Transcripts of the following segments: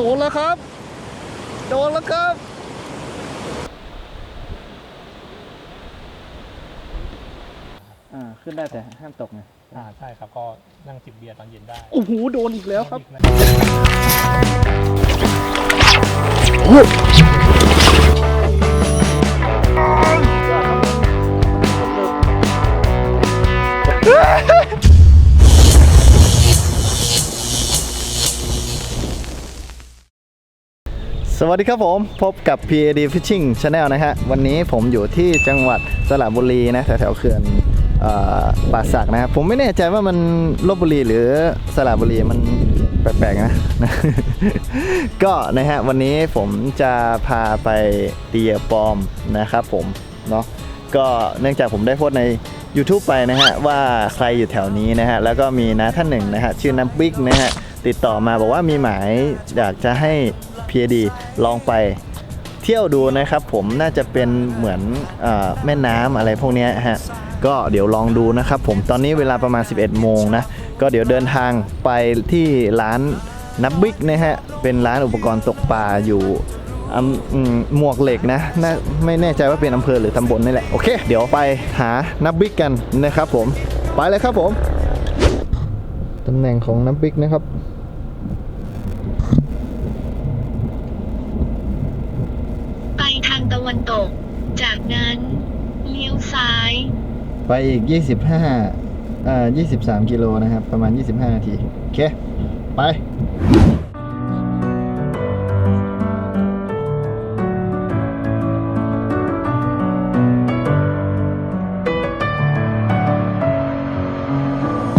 โดนแล้วครับ โดนแล้วครับอ่าขึ้นได้แต่ห้ามตกไงอ่าใช่ครับก็นั่งจิบเบียร์ตอนเย็นได้ โอ้โหโดนอีกแล้วครับ สวัสดีครับผมพบกับ PAD Fishing Channel นะฮะ วันนี้ผมอยู่ที่จังหวัดสระบุรีนะแถวๆเขื่อนเอ่อป่าสักนะครับผมไม่แน่ใจว่ามันลบบุรีหรือสระบุรีมันแปลกๆนะ ก็นะฮะวันนี้ผมจะพาไปตีเหยื่อปลอมนะครับผมเนาะก็เนื่องจากผมได้โพสใน YouTube ไปนะฮะว่าใครอยู่แถวนี้นะฮะแล้วก็มีน้าท่านหนึ่งนะฮะชื่อน้ำบิ๊กนะฮะ ติดต่อมาบอกว่ามีหมายอยากจะให้ PAD ลองไปเที่ยวดูนะครับ ผมน่าจะเป็นเหมือนอแม่น้ำอะไรพวกนี้ฮะก็เดี๋ยวลองดูนะครับผมตอนนี้เวลาประมาณ 11 โมงนะ ก็เดี๋ยวเดินทางไปที่ร้านนับบิ๊กนะฮะ เป็นร้านอุปกรณ์ตกปลาอยู่มหมวกเหล็กนะน่าไม่แน่ใจว่าเป็นอำเภอหรือตำบลนี่แหละ โอเค เดี๋ยวไปหานับบิ๊กกันนะครับผม ไปเลยครับผม ตำแหน่งของนับบิ๊กนะครับ ไปทางตะ วันตก จากนั้น เลี้ยวซ้าย ไปอีก 25เอ่อ23 กิโลนะครับ ประมาณ 25 นาที โอเค ไป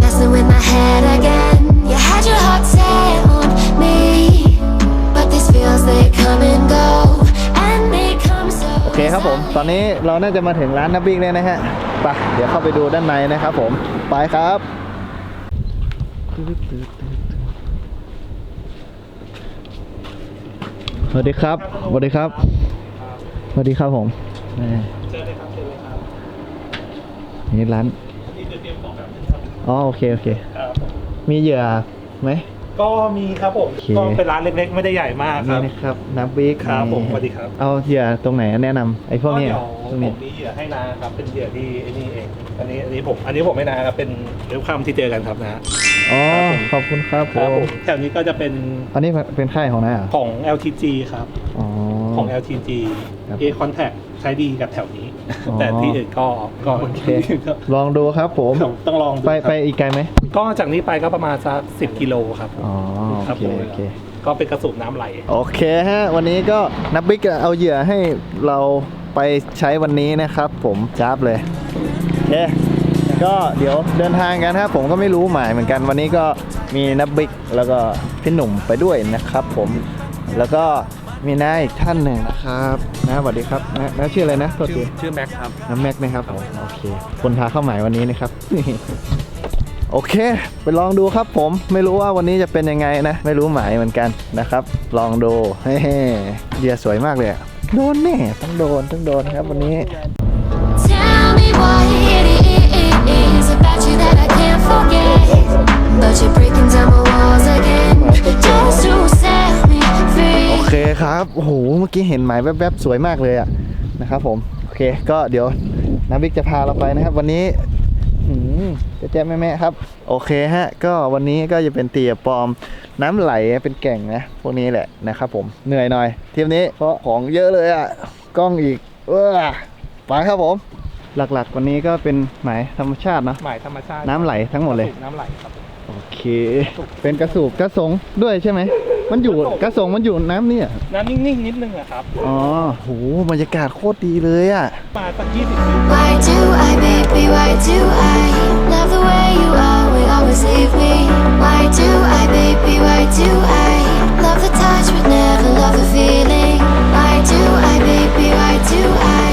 Messing with my head again. So. โอเครับผม ตอนนี้เราน่าจะมาถึงร้านนับบิ๊กเลยนะฮะไปเดี๋ยวเข้าไปดูด้านในนะครับผม ไปครับ สวัสดีครับ สวัสดีครับ สวัสดีครับผมนี่ร้าน อ๋อโอเคโอเค มีเหยื่อไหม ก็มีครับผม โอเค ก็เป็นร้านเล็กๆ ไม่ได้ใหญ่มากคนี่รับ นะครับนับบิ๊กครับผมนี่สวัสดีครับ เอาเหยื่อตรงไหนแนะนำไอ้พวกนี้เดี๋อะยวพผวกมนี้มีเหยื่อให้นะครับ เป็นเหยื่อที่ไอ้นี่เอง อันนี้อันนี้ผม อันนี้ผมไม่นาครับ เป็นเวลคัมที่เจอกันครับนะ อ๋อ ครับผม ขอบคุณครับผครับผมมแถวนี้ก็จะเป็นอันนี้เป็นค่ายของน้าเหรอของ LTG ครับอ๋อ ของ LTG ครับ A Contact ใช้ดีกับแถวนี้ อ๋อ แต่ที่อื่นก็ก็โอเคก็ลองดูครับผม ต้องลองดูไปครับไปอีกไกลไหมก็จากนี้ไปก็ประมาณสักสิบกิโลครับอ๋อคโอรับเคผมโอเค ก็เป็นกระสุนน้ำไหล โอเคฮะ วันนี้ก็นับบิ๊กเอาเหยื่อให้เราไปใช้วันนี้นะครับผมจ้าบเลยโอเคก็เดี๋ยวเดินทางกันครับผมก็ไม่รู้หมายเหมือนกันวันนี้ก็มีนับบิ๊กแล้วก็พี่หนุ่มไปด้วยนะครับผม แล้วก็ มีน้าอีกท่านหนึ่งนะครับนะสวัสดีครับนะน้าชื่ออะไรนะโทษทีชื่อแม็กครับ น้ำแม็กนะครับผมโอเค คนพาเข้าหมายวันนี้นะครับ โอเค ไปลองดูครับผมไม่รู้ว่าวันนี้จะเป็นยังไงนะ ไม่รู้หมายเหมือนกันนะครับ ลองดูเฮ้เหยื่อสวยมากเลยอะโดนแน่ต้องโดนต้องโดนครับวันนี้ Tell me what it is about you that I can't forget. But you're breaking down my walls again, just to เคครับโอ้โหเมื่อกี้เห็นหมายแวบๆ สวยมากเลยอะนะครับผม โอเค ก็เดี๋ยวนาวิกจะพาเราไปนะครับ วันนี้หืมจะแจ๊บแม่ๆครับ โอเคฮะ ก็วันนี้ก็จะเป็นเตียปลอมน้ำไหลเป็นแก่งนะพวกนี้แหละนะครับผมเหนื่อยหน่อยทริปนี้เพราะของเยอะเลยอะกล้องอีกเออไปครับผม หลักๆ วันนี้ก็เป็นหมายธรรมชาติเนอะหมายธรรมชาติน้ำไหลทั้งหมดเลยกระสุนน้ำไหลครับโอเค เป็นกระสูบกระสงด้วยใช่ไหม มันอยู่กระสงมันอยู่น้ำเนี่ย น้ำนิ่งๆนิดนึงอะครับ อ๋อโหบรรยากาศโคตรดีเลยอะ มาสักยี่สิบวิ Why do I, baby? Why do I love the way you always, always leave me? Why do I, baby? Why do I love the touch but never love the feeling? Why do I, baby? Why do I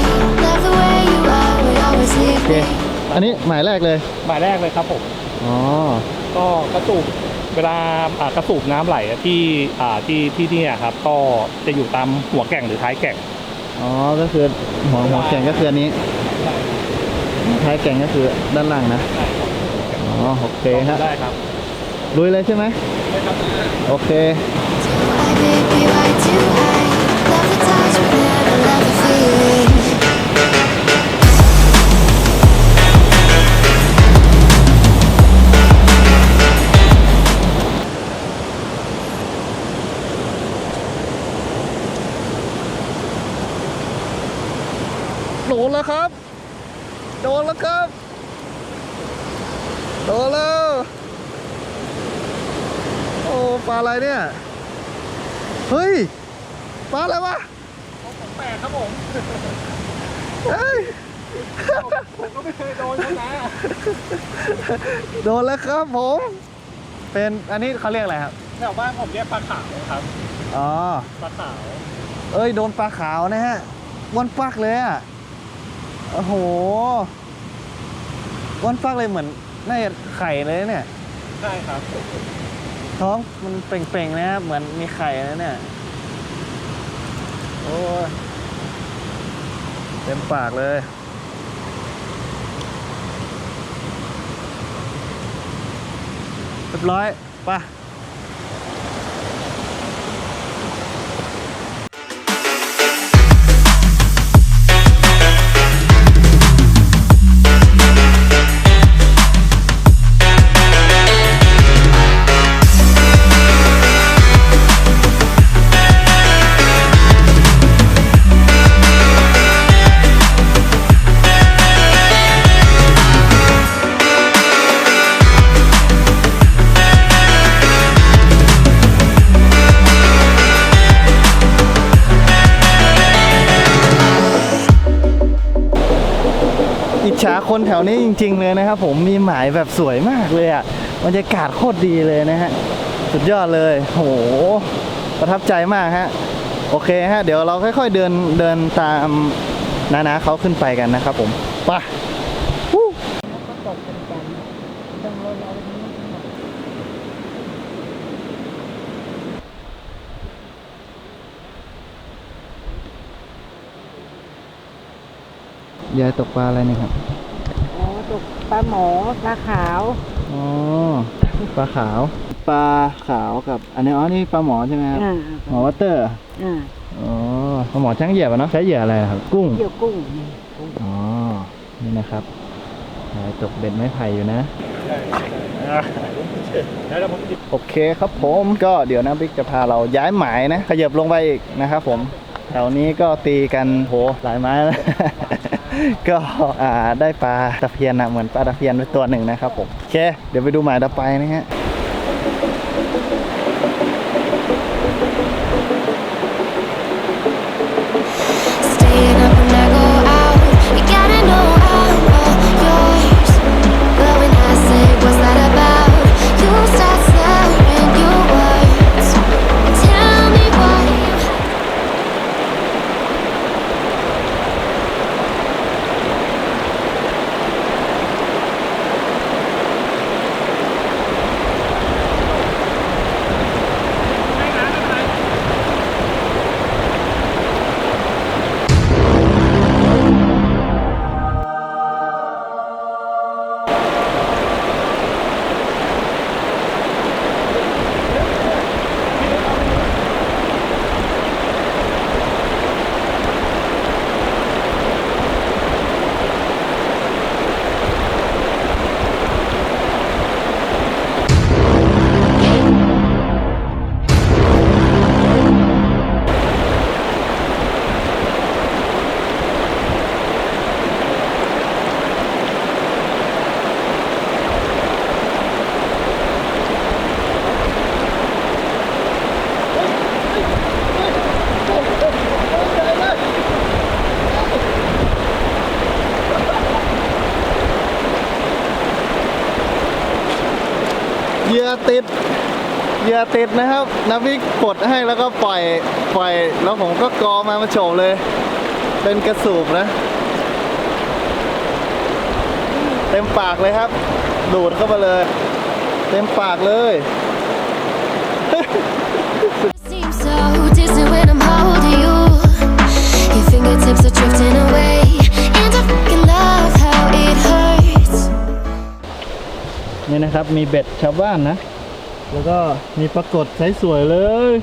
love the way you always, always โอ leave เค me? อันนี้หมายแรกเลย หมายแรกเลยครับผม อ๋อ ก็กระสูบ เวลาอ่ากระสูบน้ำไหลอะที่อ่าที่ที่เนี่ยครับ ก็จะอยู่ตามหัวแก่งหรือท้ายแก่ง อ๋อ ก็คือหัวหัวแก่งก็คืออันนี้ ท้ายแก่งก็คือด้านล่างนะ อ๋อ โอเคฮะได้ครับลุยเลยใช่ไหมได้ครับโอเค Do I, baby, why do I love the touch but never love the โดนแล้วครับ โดนแล้วครับ โดนแล้ว โอ้ปลาอะไรเนี่ย เฮ้ย ปลาอะไรวะแปลกครับผม เฮ้ย ผมก็ไม่เคยโดนเขานะโดนแล้วครับผม เป็นอันนี้เขาเรียกอะไรครับ แถวบ้านผมเรียกปลาขาวครับ อ๋อ ปลาขาว เอ้ย โดนปลาขาวนะฮะอ้วนฟักเลยอะ โอ้โหอ้วนฟักเลยเหมือนน่าจะไข่เลยเนี่ย ใช่ครับ ท้องมันเปล่งๆนะครับเหมือนมีไข่นะเนี่ย โอ้ยเต็มปากเลย เรียบร้อยไป่ะ จฉาคนแถวนี้จริง ๆ เลยนะครับ ผมมีหมายแบบสวยมากเลยอะบรรยากาศโคตรดีเลยนะฮะ สุดยอดเลยโหประทับใจมากฮะ โอเคฮะ เดี๋ยวเราค่อยๆเดินเดินตามนานาเขาขึ้นไปกันนะครับผมไป ยายตกปลาอะไรเนี่ยครับ อ๋อตกปลาหมอปลาขาว อ๋อ ปลาขาว ปลาขาวกับอันนี้อ๋อ นี่ปลาหมอใช่ไหมครับ อ่าหมอวัตเตอร์ อ่าอ๋อปลาหมอช่างเหยียบอะเนาะ ใช้เหยื่ออะไรครับ กุ้ง เกี่ยวกุ้งอ๋อ นี่นะครับยายตกเบ็ดไม้ไผ่อยู่นะแล้วเดี๋ยวผมจิบโอเคครับผมก็เดี๋ยวนะบิ๊กจะพาเราย้ายหมายนะ ขยับลงไปอีกนะครับผมแถวนี้ก็ตีกันโหหลายไม้แล้ว ก็ได้ปลาตะเพียนนะเหมือนปลาตะเพียนไปตัวหนึ่งนะครับผมโอเค เดี๋ยวไปดูหมายต่อไปนะฮะ ติดเหยื่อติดนะครับนาวิกปลดให้แล้วก็ปล่อยปล่อยแล้วผมก็กอมามาโฉบเลย เป็นกระสูบนะ เต็มปากเลยครับ ดูดเข้าไปเลย เต็มปากเลย seem so distant when I'm holding you. Your fingertips are drifting away, and I fucking love how it hurts. นี่นะครับมีเบ็ดชาวบ้านนะ แล้วก็มีปรากฏไซส์สวยเลย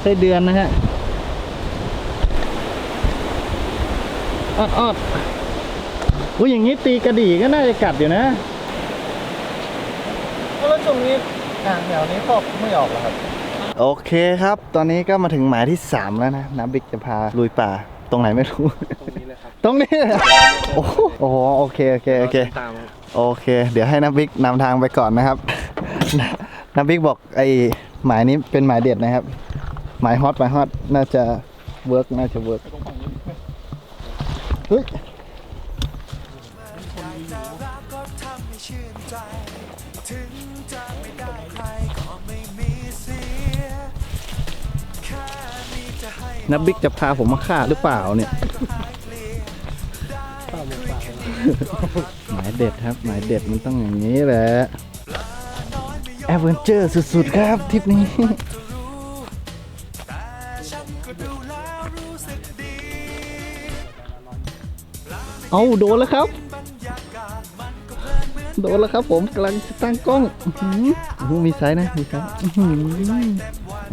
ไส้เดือนนะฮะออดออดอุ้ยอย่างนี้ตีกระดี่ก็น่าจะกัดอยู่นะแล้วตรงนี้อ่างแถวนี้พอกไม่ออกหรอครับ โอเคครับ ตอนนี้ก็มาถึงหมายที่ 3 แล้วนะน้ำบิ๊กจะพาลุยป่า ตรงไหนไม่รู้ ตรงนี้เลยครับ ตรงนี้เลยโอ้โหโอ้โห โอเค โอเค โอเค โอเค เดี๋ยวให้น้ำบิ๊กนำทางไปก่อนนะครับ น้ำบิ๊กบอกไอ้หมายนี้เป็นหมายเด็ดนะครับ หมายฮอตหมายฮอตน่าจะเวิร์กน่าจะเวิร์กเฮ้ยนับบิ๊กจะพาผมมาฆ่าหรือเปล่าเนี่ยหมาย เด็ดครับ หมายเด็ดมันต้องอย่างนี้แหละแอดเวนเจอร์สุดๆครับทริปนี้เอาโดนแล้วครับ โดนแล้วครับผมกำลังตั้งกล้องหือโอ้มีไซส์นะมีไซส์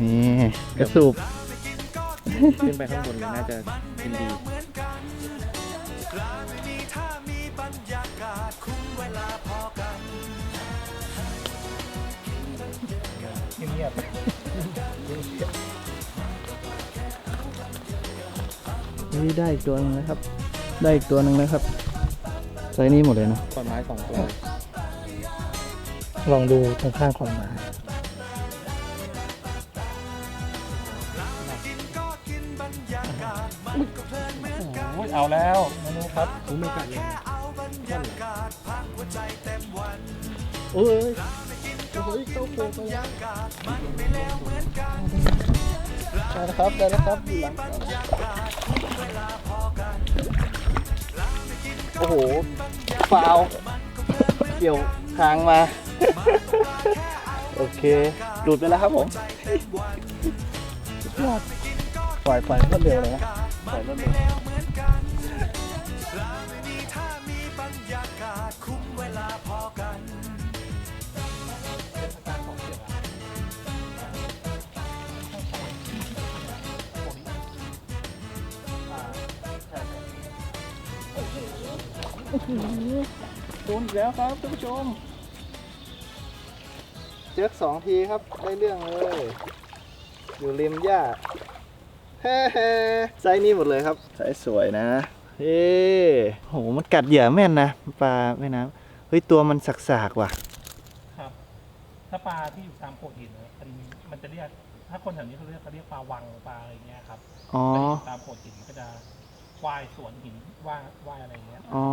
นี่กระสูบขึ้นไปข้างบนเลยน่าจะยินดี งียบนี่ได้อีกตัวหนึงนะครับ ได้อีกตัวหนึ่งนะครับไซส์นี้หมดเลยนะ ขอนไม้สองตัวลองดูตรงข้างของหมาโอ้ยเอาแล้วเมนูครับผมไม่กัดเลยโอ้ย โอ้ยเข้าโค้งไปแล้วได้แล้วครับได้แล้วครับหลังโอ้โหฟาวเกี่ยวคางมา โอเคหลุดไปแล้วครับผมยอดปล่อยปล่อยรวดเร็วเลยนะปล่อยรวดเร็ว โดนอีกแล้วครับท่านผู้ชม เจอสองทีครับได้เรื่องเลย อยู่ริมหญ้าเฮ้ไซส์นี้หมดเลยครับไซส์สวยนะเฮ้โหมันกัดเหยื่อแม่นนะปลาแม่น้ำเฮ้ยตัวมันสักๆว่ะครับถ้าปลาที่อยู่ตามโขดหินนะมันมันจะเรียกถ้าคนแถวนี้เขาเรียกเขาเรียกปลาวังปลาอะไรเงี้ยครับอ๋อถ้าอยู่ตามโขดหินก็จะว่ายสวนหินว่ายว่ายอะไรเงี้ยอ๋อ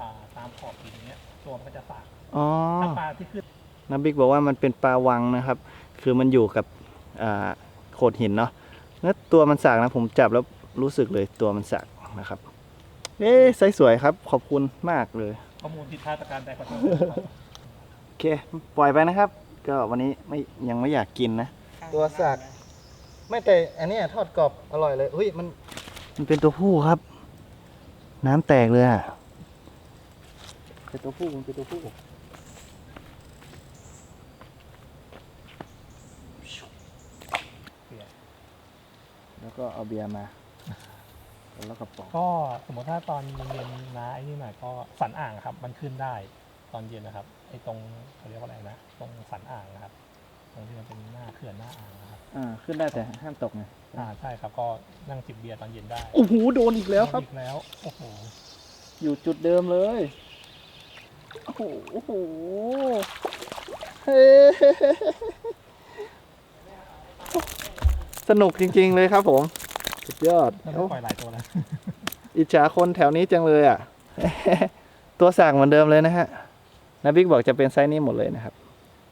อ่าตามขอบหินเงี้ยตัวมันก็จะสากอ๋อถ้าปลาที่ขึ้นน้าบิ๊กบอกว่ามันเป็นปลาวังนะครับ คือมันอยู่กับอ่าโขดหินเนาะแล้วตัวมันสักนะผมจับแล้วรู้สึกเลยตัวมันสักนะครับ เอ๊ะไซส์สวยครับ ขอบคุณมากเลย ข้อมูลผิดพลาดประการใดขอโทษโอเค ปล่อยไปนะครับ ก็วันนี้ไม่ยังไม่อยากกินนะ ตัวสัก ไม่แต่อันเนี้ยทอดกรอบอร่อยเลยเฮ้ยมัน มันเป็นตัวผู้ครับ น้ำแตกเลยอะ เป็นตัวผู้มันเป็นตัวผู้แล้วก็เอาเบียร์มาแล้วกระป๋องก็สมมติถ้าตอนเย็นๆนะไอ้นี่หน่อยก็สันอ่างครับ มันขึ้นได้ตอนเย็นนะครับ ไอ้ตรงเขาเรียกว่าอะไรนะตรงสันอ่างนะครับ ตรงที่มันเป็นหน้าเขื่อนหน้าอ่างนะครับอ่าขึ้นได้แต่ห้ามตกไงอ่าใช่ครับก็นั่งจิบเบียร์ตอนเย็นได้โอ้โหโดนอีกแล้วครับอีกแล้วโอ้โหอยู่จุดเดิมเลย โอ้โหโอ้โหเฮ้สนุกจริง ๆ เลยครับผม สุดยอดน่าจะปล่อยหลายตัวแล้ว อิจฉาคนแถวนี้จังเลยอะ ตัวสากเหมือนเดิมเลยนะฮะนาบิ๊กบอกจะเป็นไซส์นี้หมดเลยนะครับ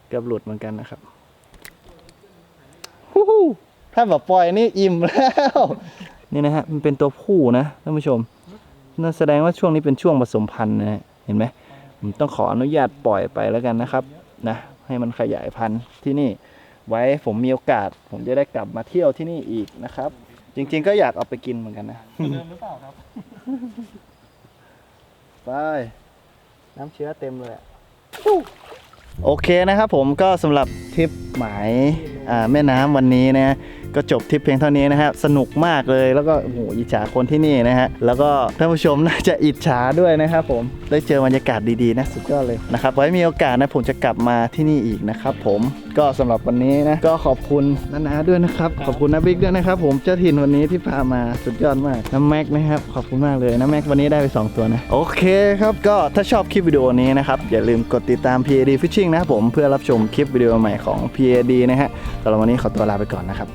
เกือบหลุดเหมือนกันนะครับฮู้ฮู้ถ้าแบบปล่อยนี่อิ่มแล้ว นี่นะฮะ มันเป็นตัวผู้นะท่านผู้ชมนั่นแสดงว่าช่วงนี้เป็นช่วงผสมพันธุ์นะฮะเห็นไหม ผมต้องขออนุญาตปล่อยไปแล้วกันนะครับนะให้มันขยายพันธุ์ที่นี่ ไว้ผมมีโอกาส ผมจะได้กลับมาเที่ยวที่นี่อีกนะครับ จริง ๆ ก็อยากเอาไปกินเหมือนกันนะเดิมหรือเปล่าครับไปน้ำเชื้อเต็มเลยอะโอเคนะครับผมก็สำหรับทริปหมายอ่าแม่น้ำวันนี้นะก็จบทริปเพียงเท่านี้นะครับสนุกมากเลยแล้วก็โอ้โหอิจฉาคนที่นี่นะฮะแล้วก็ท่านผู้ชมน่าจะอิจฉาด้วยนะครับผมได้เจอบรรยากาศดีๆนะสุดยอดเลยนะครับไว้มีโอกาสนะผมจะกลับมาที่นี่อีกนะครับผมก็สำหรับวันนี้นะก็ขอบคุณนานาด้วยนะครับขอบคุณนาบิ๊กด้วยนะครับผมเจ้าถิ่นวันนี้ที่พามาสุดยอดมากน้ำแม็กนะครับขอบคุณมากเลยน้ำแม็กวันนี้ได้ไปสองตัวนะโอเคครับก็ถ้าชอบคลิปวิดีโอนี้นะครับอย่าลืมกดติดตาม PAD Fishing นะครับผมเพื่อรับชมคลิปวิดีโอใหม่ของ PAD นะฮะสำหรับวันนี้ขอตัวลาไปก่อนนะครับ